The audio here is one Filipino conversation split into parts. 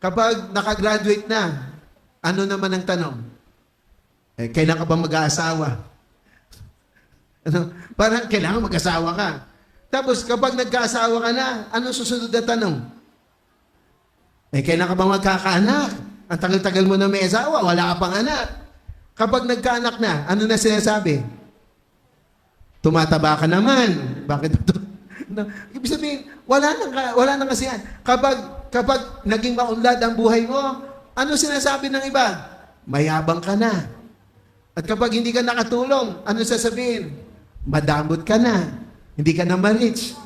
Kapag nakagraduate na, ano naman ang tanong? Eh, kailan ka ba mag-aasawa? Ano? Parang kailangan mag-asawa ka. Tapos kapag nagkaasawa ka na, ano susunod na tanong? Eh, kailan ka ba magkakaanak? Ang tagal-tagal mo na may asawa, wala ka pang anak. Kapag nagkaanak na, ano na sinasabi? Tumataba ka naman. Bakit? No, ibig sabihin, wala nang, wala nang kasi yan. Kapag, kapag naging maunlad ang buhay mo, ano sinasabi ng iba? Mayabang ka na. At kapag hindi ka nakatulong, ano sasabihin? Madamot ka na. Hindi ka na ma-reach.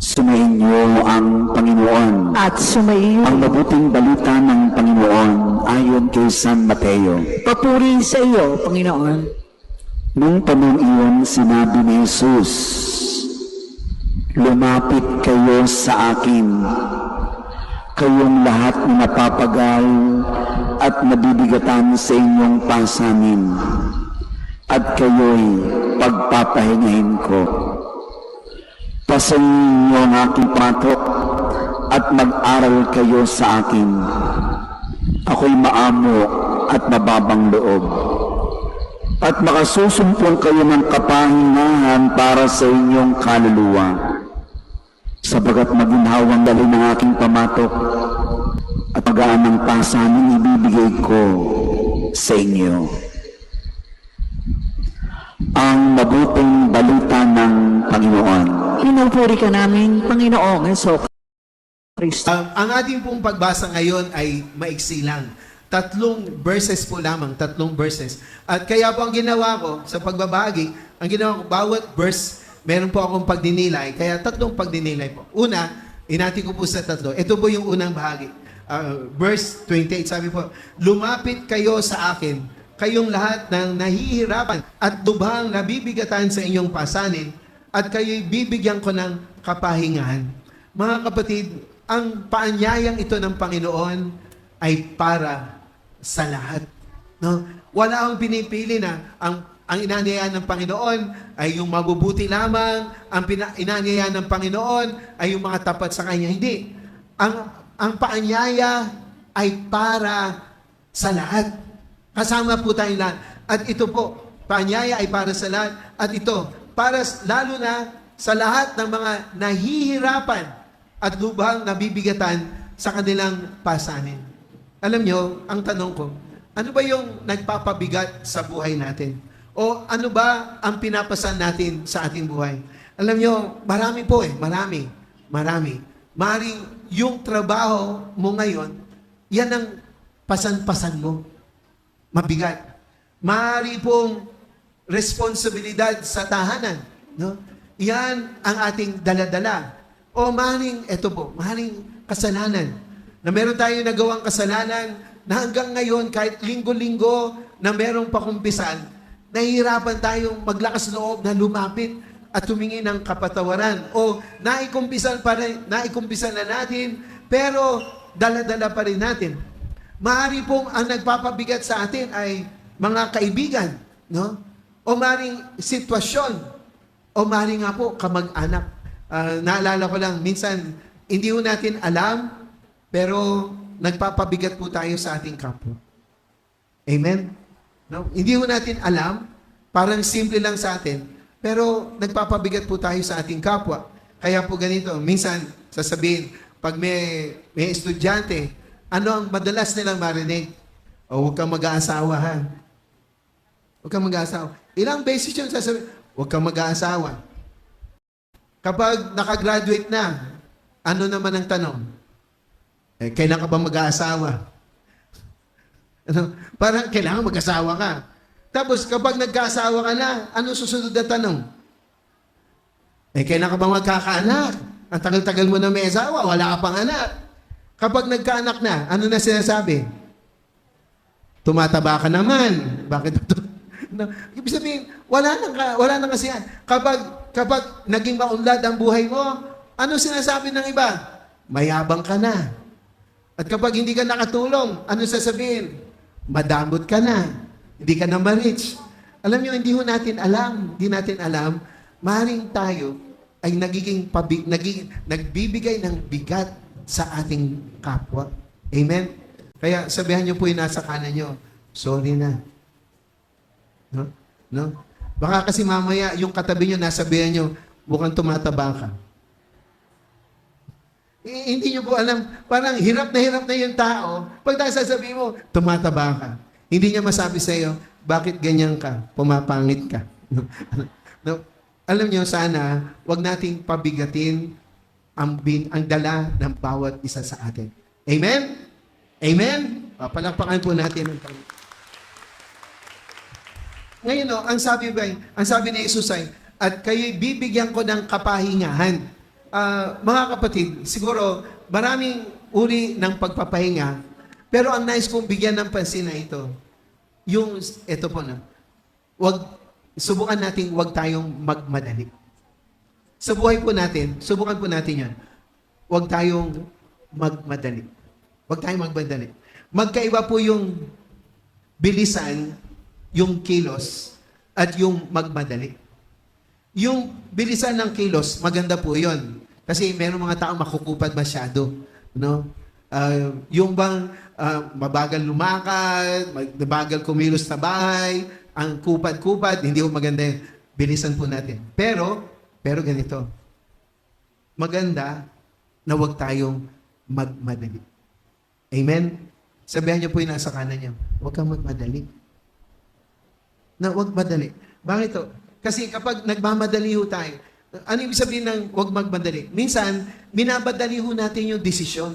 Sumainyo ang Panginoon. at sumaiyo. Ang mabuting balita ng Panginoon ayon kay San Mateo. Papuri sa iyo, Panginoon. Nung panahon iyon, sinabi ni Jesus, Lumapit kayo sa akin, kayong lahat na napapagal at nabibigatan sa inyong pasanin, at kayo'y pagpapahingahin ko. Pasanin niyo ang aking patok at mag-aral kayo sa akin. Ako'y maamo at mababang loob. At makasusumpong kayo ng kapahingahan para sa inyong kaluluwa. Sabagat maginhawang dali ng aking pamatok at magaan ng pasanin ibibigay ko sa inyo. Ang mabuting balita ng Panginoon. Pinupuri ka namin, Panginoong Yeso Kristo. Um, ang ating pong pagbasa ngayon ay maiksi lang. Tatlong verses po lamang, tatlong verses. At kaya po ang ginawa ko sa pagbabahagi, ang ginawa ko, bawat verse, meron po akong pagdinilay. Kaya tatlong pagdinilay po. Una, inati ko po sa tatlo. Ito po yung unang bahagi. Uh, verse 28, sabi po, Lumapit kayo sa akin, kayong lahat ng nahihirapan at lubhang nabibigatan sa inyong pasanin, at kayo'y bibigyan ko ng kapahingahan. Mga kapatid, ang paanyayang ito ng Panginoon ay para sa lahat. No? Wala akong pinipili na ang ang inanyayaan ng Panginoon ay yung mabubuti lamang, ang pina, inanyayaan ng Panginoon ay yung mga tapat sa Kanya. Hindi. Ang, ang paanyaya ay para sa lahat. Kasama po tayong lahat. At ito po, paanyaya ay para sa lahat. At ito, para lalo na sa lahat ng mga nahihirapan at lubhang nabibigatan sa kanilang pasanin. Alam nyo, ang tanong ko, ano ba yung nagpapabigat sa buhay natin? O ano ba ang pinapasan natin sa ating buhay? Alam nyo, marami po eh, marami, marami. Maring yung trabaho mo ngayon, yan ang pasan-pasan mo. Mabigat. Maaari pong responsibilidad sa tahanan. No? Yan ang ating daladala. O maring, eto po, maring kasalanan. Na meron tayong nagawang kasalanan na hanggang ngayon, kahit linggo-linggo na merong pakumpisan, nahihirapan tayong maglakas loob na lumapit at humingi ng kapatawaran. O naikumpisan pa rin, naikumpisan na natin, pero daladala pa rin natin. Maaari pong ang nagpapabigat sa atin ay mga kaibigan, no? O maring sitwasyon, o maring nga po kamag-anak. Ah, naalala ko lang, minsan, hindi ho natin alam, pero nagpapabigat po tayo sa ating kapwa. Amen? No? Hindi ho natin alam, parang simple lang sa atin, pero nagpapabigat po tayo sa ating kapwa. Kaya po ganito, minsan sasabihin, pag may, may estudyante, ano ang madalas nilang marinig? O huwag kang mag-aasawa ha. Huwag kang mag-aasawa. Ilang beses yun sasabihin, huwag kang mag-aasawa. Kapag nakagraduate na, ano naman ang tanong? Eh, kailan ka ba mag-aasawa? Ano? Parang kailangan mag-asawa ka. Tapos kapag nagkaasawa ka na, ano susunod na tanong? Eh, kailan ka ba magkakaanak? Ang tagal-tagal mo na may asawa, wala ka pang anak. Kapag nagkaanak na, ano na sinasabi? Tumataba ka naman. Bakit? No, ibig sabihin, wala nang, wala nang kasi yan. Kapag, kapag naging maunlad ang buhay mo, ano sinasabi ng iba? Mayabang ka na. At kapag hindi ka nakatulong, ano sasabihin? Madamot ka na. Hindi ka na ma-reach. Alam nyo, hindi ho natin alam, hindi natin alam maaaring tayo ay nagiging pabig, naging, nagbibigay ng bigat sa ating kapwa. Amen? Kaya sabihan niyo po yung nasa kanan niyo, sorry na. No? No? Baka kasi mamaya yung katabi niyo nasabihan niyo, mukhang tumataba ka. Hindi niyo po alam, parang hirap na hirap na yung tao. Pag sasabihin mo, tumataba ka. Hindi niya masabi sa iyo, bakit ganyan ka? Pumapangit ka. no? Alam niyo, sana, wag nating pabigatin ang, bin, ang dala ng bawat isa sa atin. Amen? Amen? Palakpakan po natin ang Panginoon. Ngayon, no, ang sabi ba, ang sabi ni Jesus ay, at kayo'y bibigyan ko ng kapahingahan. Ah, mga kapatid, siguro maraming uri ng pagpapahinga, pero ang nice kong bigyan ng pansin na ito, yung, ito po na, wag, subukan natin wag tayong magmadali. Sa buhay po natin, subukan po natin yan. Huwag tayong magmadali. Huwag tayong magmadali. Magkaiba po yung bilisan, yung kilos, at yung magmadali. Yung bilisan ng kilos, maganda po yon Kasi meron mga tao makukupad masyado. No? Ah, yung bang ah, mabagal lumakad, mabagal kumilos sa bahay, ang kupad-kupad, hindi po maganda yun. Bilisan po natin. Pero, pero ganito, maganda na huwag tayong magmadali. Amen? Sabihan niyo po yung nasa kanan niyo, huwag kang magmadali. Na huwag madali. Bakit to? Kasi kapag nagmamadali tayo, ano ibig sabihin ng huwag magmadali? Minsan, binabadali ho natin yung desisyon.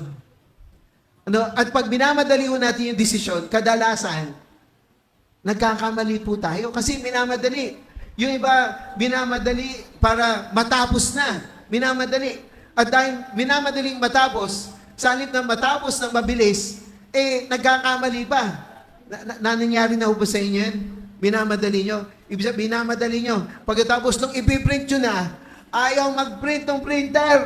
Ano? At pag binamadali ho natin yung desisyon, kadalasan, nagkakamali po tayo kasi minamadali. Yung iba, binamadali para matapos na. Minamadali. At dahil minamadaling matapos, sa halip na matapos ng mabilis, eh, nagkakamali pa. Na, na, nangyari na ho ba sa inyo yan? Minamadali nyo. Ibig sabihin, minamadali nyo. Pagkatapos nung ipiprint nyo na, ayaw mag-print ng printer.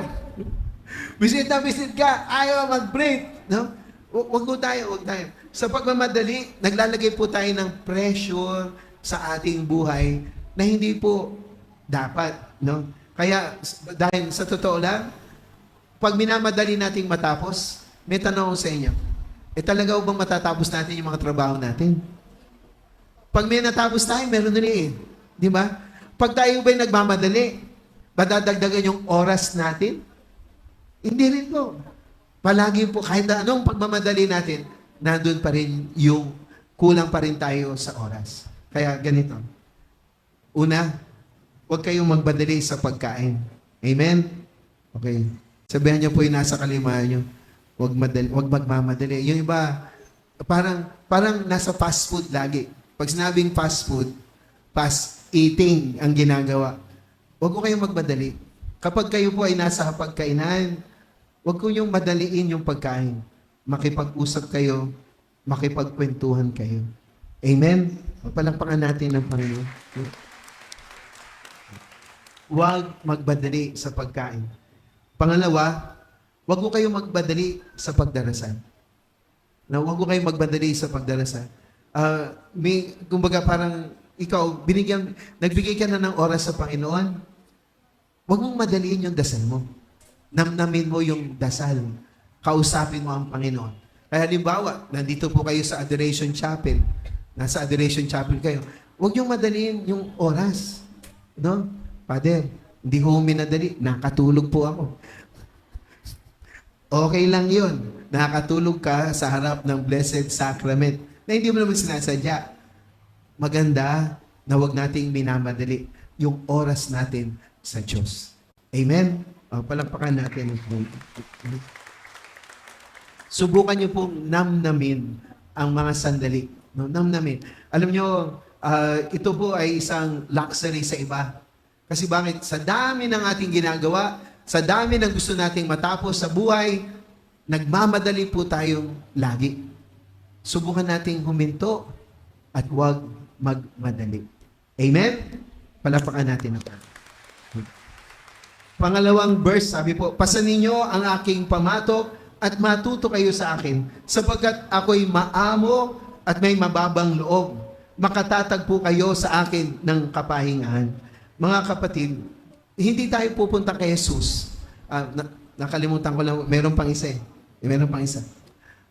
Visit na visit ka, ayaw mag-print. No? Hu- Huwag po tayo, huwag tayo. Sa pagmamadali, naglalagay po tayo ng pressure sa ating buhay na hindi po dapat. No? Kaya, dahil sa totoo lang, pag minamadali nating matapos, may tanong sa inyo. Eh talaga bang matatapos natin yung mga trabaho natin? Pag may natapos tayo, meron na eh. Di ba? Pag tayo ba'y nagmamadali, madadagdagan yung oras natin? Hindi rin po. Palagi po, kahit na anong pagmamadali natin, nandun pa rin yung kulang pa rin tayo sa oras. Kaya ganito. Una, huwag kayong magbadali sa pagkain. Amen? Okay. Sabihan niyo po yung nasa kalimahan niyo. Huwag, madali, huwag magmamadali. Yung iba, parang, parang nasa fast food lagi. Pag sinabing fast food, fast eating ang ginagawa. Huwag ko kayong magmadali. Kapag kayo po ay nasa pagkainan, huwag ko yung madaliin yung pagkain. Makipag-usap kayo, makipagkwentuhan kayo. Amen? Pagpalakpakan natin ng Panginoon. Huwag magbadali sa pagkain. Pangalawa, huwag ko kayong magbadali sa pagdarasal. Na huwag ko kayong magbadali sa pagdarasal. Ah, may, kumbaga parang ikaw, binigyan, nagbigay ka na ng oras sa Panginoon, huwag mong madaliin yung dasal mo. Namnamin mo yung dasal. Kausapin mo ang Panginoon. Kaya halimbawa, nandito po kayo sa Adoration Chapel. Nasa Adoration Chapel kayo. Huwag yung madaliin yung oras. No? Father, hindi ko minadali. Nakatulog po ako. Okay lang yun. Nakatulog ka sa harap ng Blessed Sacrament na hindi mo naman sinasadya. Maganda na huwag nating minamadali yung oras natin sa Diyos. Amen? O, palampakan natin. Subukan niyo pong namnamin ang mga sandali. No, namnamin. Alam niyo, ah, ito po ay isang luxury sa iba. Kasi bakit? Sa dami ng ating ginagawa, sa dami ng gusto nating matapos sa buhay, nagmamadali po tayong lagi. Subukan nating huminto at huwag magmadali. Amen? Palapakan natin ang Pangalawang verse, sabi po, Pasanin niyo ang aking pamatok at matuto kayo sa akin, sapagkat ako'y maamo at may mababang loob. Makatatag po kayo sa akin ng kapahingahan. mga kapatid, hindi tayo pupunta kay Jesus. Ah, na- nakalimutan ko lang, meron pang isa eh. Meron pang isa.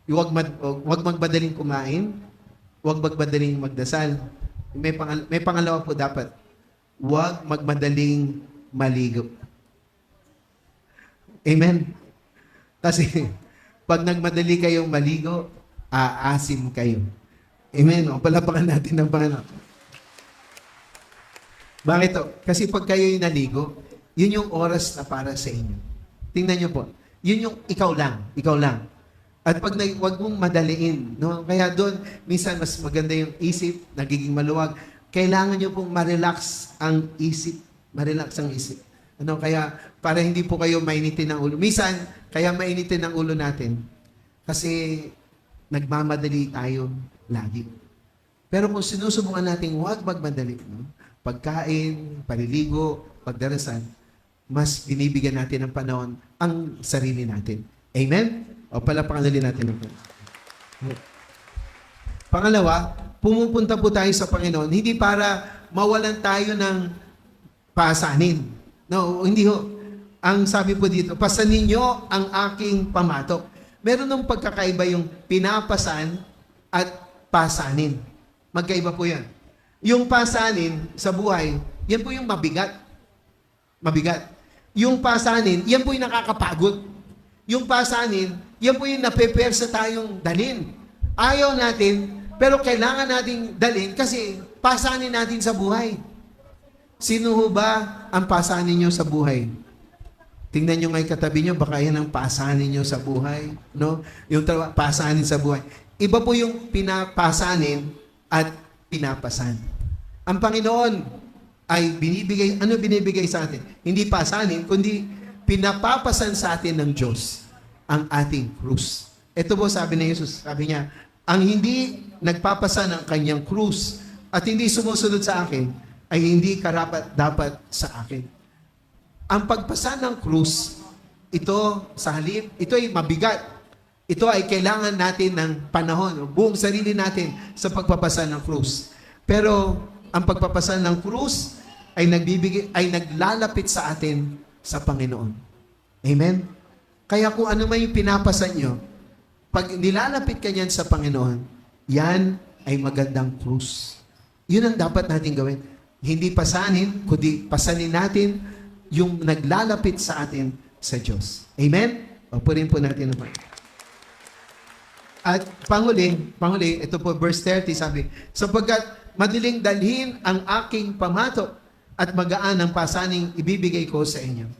Huwag, mad, huwag magbadaling kumain, huwag magbadaling magdasal. May, pangal, may pangalawa po dapat, huwag magmadaling maligo. Amen? Kasi pag nagmadali kayong maligo, aasim kayo. Amen? O palapakan natin ng Panginoon. Bakit to? Kasi pag kayo'y naligo, yun yung oras na para sa inyo. Tingnan nyo po. Yun yung ikaw lang. Ikaw lang. At pag nag, wag mong madaliin. No? Kaya doon, minsan mas maganda yung isip, nagiging maluwag. Kailangan nyo pong ma-relax ang isip. Ma-relax ang isip. Ano, kaya para hindi po kayo mainitin ng ulo. Minsan, kaya mainitin ng ulo natin. Kasi nagmamadali tayo lagi. Pero kung sinusubukan natin huwag magmadali, no? pagkain, paliligo, pagdarasal, mas binibigyan natin ng panahon ang sarili natin. Amen? O palapakan natin ng Panginoon. Pangalawa, pumupunta po tayo sa Panginoon hindi para mawalan tayo ng pasanin. No, hindi ho. Ang sabi po dito, pasanin nyo ang aking pamatok. Meron ng pagkakaiba yung pinapasan at pasanin. Magkaiba po yan. Yung pasanin sa buhay, yan po yung mabigat. Mabigat. Yung pasanin, yan po yung nakakapagod. Yung pasanin, yan po yung napepersa tayong dalin. Ayaw natin, pero kailangan nating dalin kasi pasanin natin sa buhay. Sino ho ba ang pasanin nyo sa buhay? Tingnan nyo ngay katabi nyo, baka yan ang pasanin nyo sa buhay. No? Yung pasanin sa buhay. Iba po yung pinapasanin at pinapasan. Ang Panginoon ay binibigay, ano binibigay sa atin? Hindi pasanin, kundi pinapapasan sa atin ng Diyos ang ating krus. Ito po sabi ni Jesus, sabi niya, ang hindi nagpapasan ng kanyang krus at hindi sumusunod sa akin, ay hindi karapat dapat sa akin. Ang pagpasa ng krus, ito sa halip, ito ay mabigat. Ito ay kailangan natin ng panahon, buong sarili natin sa pagpapasa ng krus. Pero ang pagpapasa ng krus ay nagbibigay ay naglalapit sa atin sa Panginoon. Amen. Kaya kung ano man yung pinapasan nyo, pag nilalapit ka niyan sa Panginoon, yan ay magandang krus. Yun ang dapat natin gawin. Hindi pasanin, kundi pasanin natin yung naglalapit sa atin sa Diyos. Amen? O, punin po natin naman. At panghuli, panghuli, ito po verse 30 sabi, sapagkat madaling dalhin ang aking pamato at magaan ang pasaning ibibigay ko sa inyo.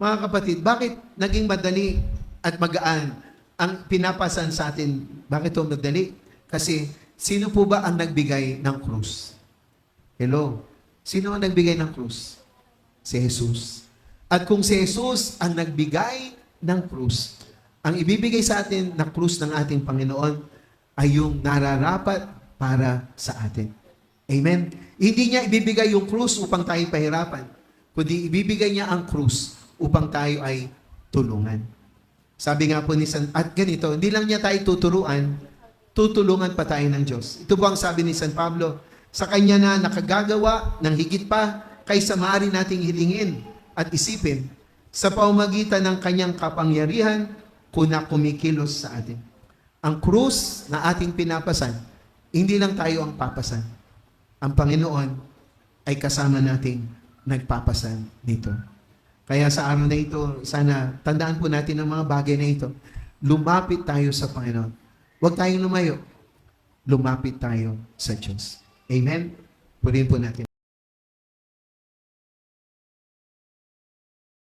Mga kapatid, bakit naging madali at magaan ang pinapasan sa atin? Bakit ito madali? Kasi sino po ba ang nagbigay ng krus? Hello? Sino ang nagbigay ng krus? Si Jesus. At kung si Jesus ang nagbigay ng krus, ang ibibigay sa atin na krus ng ating Panginoon ay yung nararapat para sa atin. Amen? Hindi niya ibibigay yung krus upang tayo pahirapan, kundi ibibigay niya ang krus upang tayo ay tulungan. Sabi nga po ni San, at ganito, hindi lang niya tayo tuturuan, tutulungan pa tayo ng Diyos. Ito po ang sabi ni San Pablo, sa kanya na nakagagawa ng higit pa kaysa maaari nating hilingin at isipin sa paumagitan ng kanyang kapangyarihan kuna kumikilos sa atin. Ang krus na ating pinapasan, hindi lang tayo ang papasan. Ang Panginoon ay kasama nating nagpapasan nito. Kaya sa araw na ito, sana tandaan po natin ang mga bagay na ito. Lumapit tayo sa Panginoon. Huwag tayong lumayo. Lumapit tayo sa Diyos. Amen? Purihin po natin.